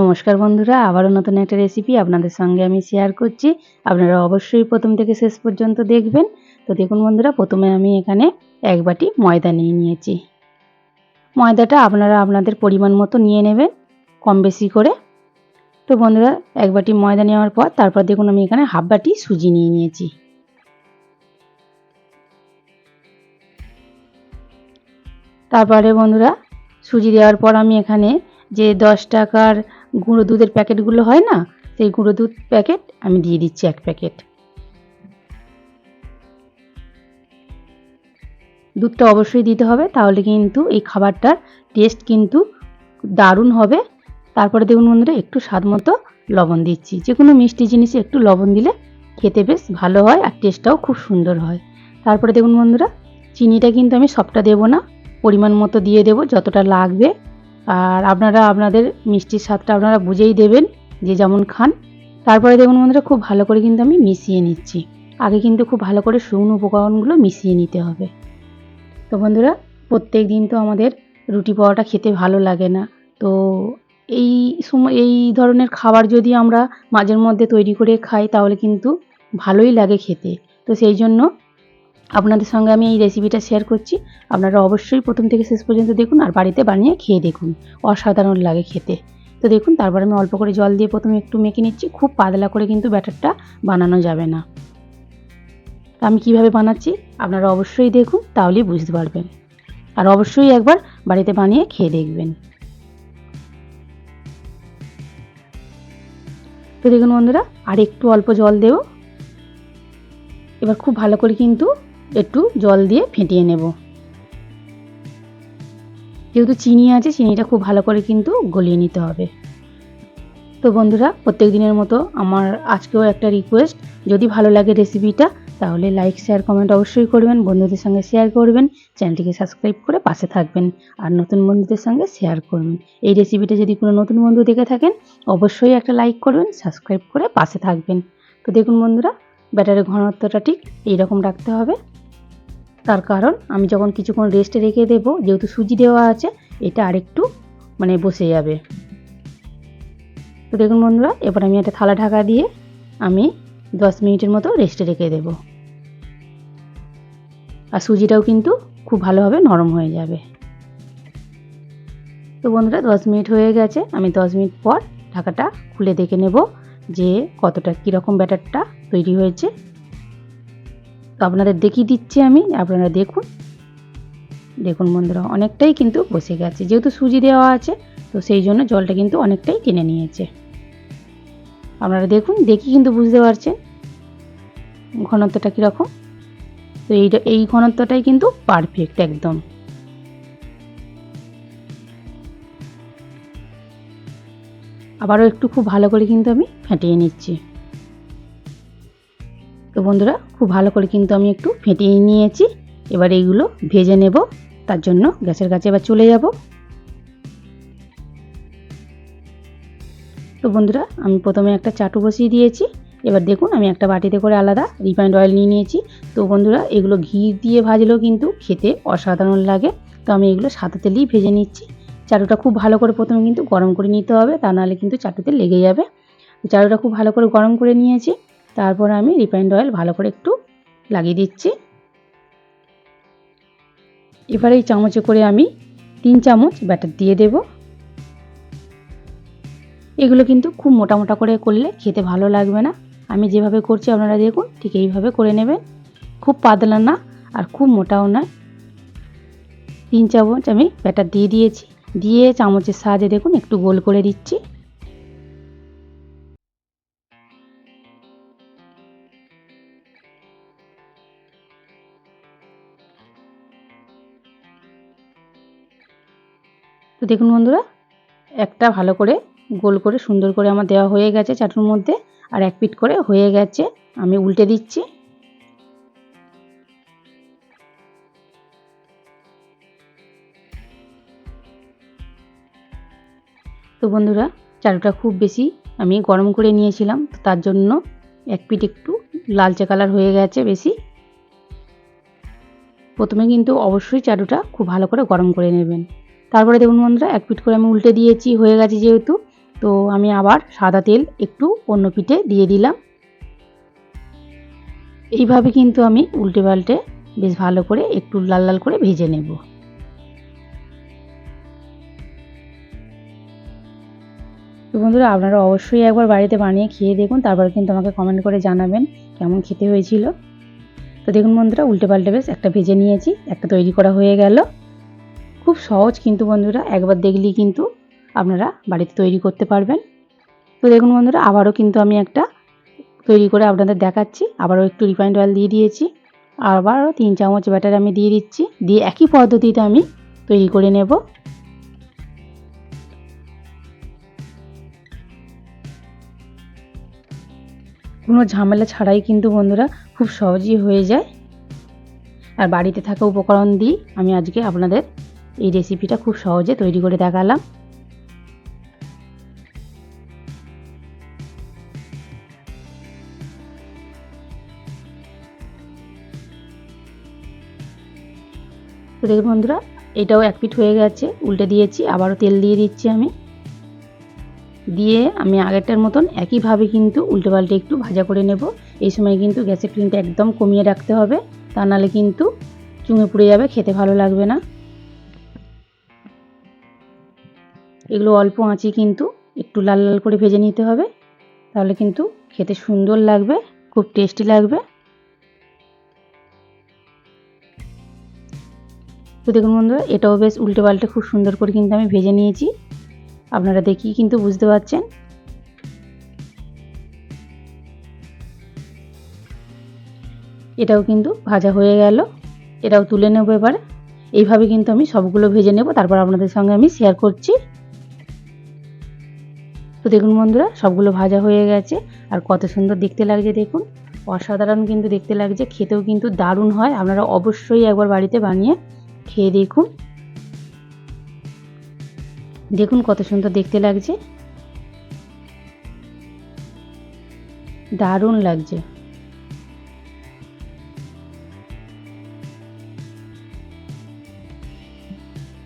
নমস্কার বন্ধুরা, আবারও নতুন একটা রেসিপি আপনাদের সঙ্গে আমি শেয়ার করছি। আপনারা অবশ্যই প্রথম থেকে শেষ পর্যন্ত দেখবেন। তো দেখুন বন্ধুরা, প্রথমে আমি এখানে এক বাটি ময়দা নিয়ে নিয়েছি। ময়দাটা আপনারা আপনাদের পরিমাণ মতো নিয়ে নেবেন, কম বেশি করে। তো বন্ধুরা, এক বাটি ময়দা নেওয়ার পর তারপর দেখুন আমি এখানে হাফ বাটি সুজি নিয়ে নিয়েছি। তারপরে বন্ধুরা, সুজি দেওয়ার পর আমি এখানে যে দশ টাকার গুঁড়ো দুধের প্যাকেটগুলো হয় না, সেই গুঁড়ো দুধ প্যাকেট আমি দিয়ে দিচ্ছি এক প্যাকেট। দুধটা অবশ্যই দিতে হবে, তাহলে কিন্তু এই খাবারটার টেস্ট কিন্তু দারুণ হবে। তারপরে দেখুন বন্ধুরা, একটু স্বাদ মতো লবণ দিচ্ছি। যে কোনো মিষ্টি জিনিসে একটু লবণ দিলে খেতে বেশ ভালো হয় আর টেস্টটাও খুব সুন্দর হয়। তারপরে দেখুন বন্ধুরা, চিনিটা কিন্তু আমি সবটা দেবো না, পরিমাণ মতো দিয়ে দেবো, যতটা লাগবে আর আপনারা আপনাদের মিষ্টির স্বাদটা আপনারা বুঝেই দেবেন যে যেমন খান। তারপরে দেখুন বন্ধুরা, খুব ভালো করে কিন্তু আমি মিশিয়ে নিচ্ছি। আগে কিন্তু খুব ভালো করে শুকনো উপকরণগুলো মিশিয়ে নিতে হবে। তো বন্ধুরা প্রত্যেক দিন তো আমাদের রুটি পরোটা খেতে ভালো লাগে না। তো এই সময় এই ধরনের খাবার যদি আমরা মাঝের মধ্যে তৈরি করে খাই, তাহলে কিন্তু ভালোই লাগে খেতে। তো সেই জন্য আপনাদের সঙ্গে আমি এই রেসিপিটা শেয়ার করছি। আপনারা অবশ্যই প্রথম থেকে শেষ পর্যন্ত দেখুন আর বাড়িতে বানিয়ে খেয়ে দেখুন। অসাধারণ লাগে খেতে। তো দেখুন, তারপর আমি অল্প করে জল দিয়ে প্রথমে একটু মেখে নিচ্ছি। খুব পাতলা করে কিন্তু ব্যাটারটা বানানো যাবে না। আমি কীভাবে বানাচ্ছি? আপনারা অবশ্যই দেখুন, তাহলেই বুঝতে পারবেন। আর অবশ্যই একবার বাড়িতে বানিয়ে খেয়ে দেখবেন। তো দেখুন বন্ধুরা, আর একটু অল্প জল দেব। এবার খুব ভালো করে কিন্তু একটু জল দিয়ে ফেটিয়ে নেব। যেহেতু চিনি আছে, চিনিটা খুব ভালো করে কিন্তু গলিয়ে নিতে হবে। তো বন্ধুরা, প্রত্যেক দিনের মতো আমার আজকেও একটা রিকোয়েস্ট যদি ভালো লাগে রেসিপিটা তাহলে লাইক শেয়ার কমেন্ট অবশ্যই করবেন, বন্ধুদের সঙ্গে শেয়ার করবেন, চ্যানেলটিকে সাবস্ক্রাইব করে পাশে থাকবেন, আর নতুন বন্ধুদের সঙ্গে শেয়ার করবেন। এই রেসিপিটা যদি কোনো নতুন বন্ধু দেখে থাকেন, অবশ্যই একটা লাইক করবেন সাবস্ক্রাইব করে পাশে থাকবেন। তো দেখুন বন্ধুরা, ব্যাটারের ঘনত্বটা ঠিক এইরকম রাখতে হবে। তার কারণ আমি যখন কিছুক্ষণ রেস্টে রেখে দেবো, যেহেতু সুজি দেওয়া আছে, এটা আরেকটু মানে বসে যাবে। তো দেখুন বন্ধুরা, এবার আমি একটা থালা ঢাকা দিয়ে আমি দশ মিনিটের মতো রেস্টে রেখে দেব। আর সুজিটাও কিন্তু খুব ভালোভাবে নরম হয়ে যাবে। তো বন্ধুরা, দশ মিনিট হয়ে গেছে, আমি দশ মিনিট পর ঢাকাটা খুলে দেখে নেব যে কতটা, কীরকম ব্যাটারটা তৈরি হয়েছে। তো আপনাদের দেখিয়ে দিচ্ছি আমি, আপনারা দেখুন। দেখুন বন্ধুরা, অনেকটাই কিন্তু বসে গেছে। যেহেতু সুজি দেওয়া আছে, তো সেই জন্য জলটা কিন্তু অনেকটাই টেনে নিয়েছে। আপনারা দেখুন, দেখি কিন্তু বুঝতে পারছেন ঘনত্বটা কীরকম। তো এইটা এই ঘনত্বটাই কিন্তু পারফেক্ট একদম। আবারও একটু খুব ভালো করে কিন্তু আমি ফেটিয়ে নিচ্ছি। তো বন্ধুরা, খুব ভালো করে কিন্তু আমি একটু ফেটিয়ে নিয়েছি। এবার এইগুলো ভেজে নেব। তার জন্য গ্যাসের কাছে এবার চলে যাব। তো বন্ধুরা, আমি প্রথমে একটা চাটু বসিয়ে দিয়েছি। এবার দেখুন, আমি একটা বাটিতে করে আলাদা রিফাইন্ড অয়েল নিয়ে নিয়েছি। তো বন্ধুরা, এগুলো ঘি দিয়ে ভাজলেও কিন্তু খেতে অসাধারণ লাগে। তো আমি এগুলো সাদা তেলেই ভেজে নিচ্ছি। চাটুটা খুব ভালো করে প্রথমে কিন্তু গরম করে নিতে হবে, তা নাহলে কিন্তু চাটুতে লেগে যাবে। চাটুটা খুব ভালো করে গরম করে নিয়েছি। তারপর আমি রিফাইন্ড অয়েল ভালো করে একটু লাগিয়ে দিচ্ছি। এবার এই চামচে করে আমি তিন চামচ ব্যাটার দিয়ে দেব। এগুলো কিন্তু খুব মোটা মোটা করে করলে খেতে ভালো লাগবে না। আমি যেভাবে করছি আপনারা দেখুন, ঠিক এইভাবে করে নেবেন। খুব পাতলা না আর খুব মোটাও নয়। তিন চামচ আমি ব্যাটার দিয়ে দিয়েছি। দিয়ে চামচের সাহায্যে দেখুন, একটু গোল করে দিচ্ছি। তো দেখুন বন্ধুরা, একটা ভালো করে গোল করে সুন্দর করে আমার দেওয়া হয়ে গেছে চাটুর মধ্যে, আর এক পিট করে হয়ে গেছে, আমি উল্টে দিচ্ছি। তো বন্ধুরা, চাটুটা খুব বেশি আমি গরম করে নিয়েছিলাম, তো তার জন্য এক পিট একটু লালচে কালার হয়ে গেছে বেশি। প্রথমে কিন্তু অবশ্যই চাটুটা খুব ভালো করে গরম করে নেবেন। তারপরে দেখুন বন্ধুরা, এক পিঠ করে আমি উল্টে দিয়েছি, হয়ে গেছে যেহেতু। তো আমি আবার সাদা তেল একটু অন্য পিঠে দিয়ে দিলাম। এইভাবে কিন্তু আমি উল্টে পাল্টে বেশ ভালো করে একটু লাল লাল করে ভেজে নেব। তো বন্ধুরা, আপনারা অবশ্যই একবার বাড়িতে বানিয়ে খেয়ে দেখুন, তারপর কিন্তু আমাকে কমেন্ট করে জানাবেন কেমন খেতে হয়েছিল। তো দেখুন বন্ধুরা, উল্টে পাল্টে বেশ একটা ভেজে নিয়েছি, একটা তৈরি করা হয়ে গেল। খুব সহজ কিন্তু বন্ধুরা, একবার দেখলেই কিন্তু আপনারা বাড়িতে তৈরি করতে পারবেন। তো দেখুন বন্ধুরা, আবারও কিন্তু আমি একটা তৈরি করে আপনাদের দেখাচ্ছি। আবারও একটু রিফাইন্ড অয়েল দিয়ে দিয়েছি। আবারও তিন চামচ ব্যাটার আমি দিয়ে দিচ্ছি। দিয়ে একই পদ্ধতিতে আমি তৈরি করে নেব। কোনো ঝামেলা ছাড়াই কিন্তু বন্ধুরা, খুব সহজেই হয়ে যায়। আর বাড়িতে থাকা উপকরণ দিয়ে আমি আজকে আপনাদের এই রেসিপিটা খুব সহজে তৈরি করে দেখালাম। তো দেখুন বন্ধুরা, এটাও এক পিঠ হয়ে গেছে, উল্টে দিয়েছি, আবারও তেল দিয়ে দিচ্ছি আমি। দিয়ে আমি আগেরটার মতন একইভাবে কিন্তু উল্টে পাল্টে একটু ভাজা করে নেব। এই সময় কিন্তু গ্যাসের ফ্লেমটা একদম কমিয়ে রাখতে হবে, তা নাহলে কিন্তু চুঙে পুড়ে যাবে, খেতে ভালো লাগবে না। এগুলো অল্প আঁচে কিন্তু একটু লাল লাল করে ভেজে নিতে হবে। তাহলে কিন্তু খেতে সুন্দর লাগবে, খুব টেস্টি লাগবে। তো দেখুন বন্ধুরা, এটাও বেশ উল্টে পাল্টে খুব সুন্দর করে কিন্তু আমি ভেজে নিয়েছি। আপনারা দেখি কিন্তু বুঝতে পারছেন। এটাও কিন্তু ভাজা হয়ে গেল। এটাও তুলে নেব এবারে। এইভাবে কিন্তু আমি সবগুলো ভেজে নেব। তারপর আপনাদের সঙ্গে আমি শেয়ার করছি। তো দেখুন বন্ধুরা, সবগুলো ভাজা হয়ে গেছে। আর কত সুন্দর দেখতে লাগছে, দেখুন। অসাধারণ কিন্তু দেখতে লাগছে, খেতেও কিন্তু দারুণ হয়। আপনারা অবশ্যই একবার বাড়িতে বানিয়ে খেয়ে দেখুন। দেখুন কত সুন্দর দেখতে লাগছে। দারুণ লাগছে।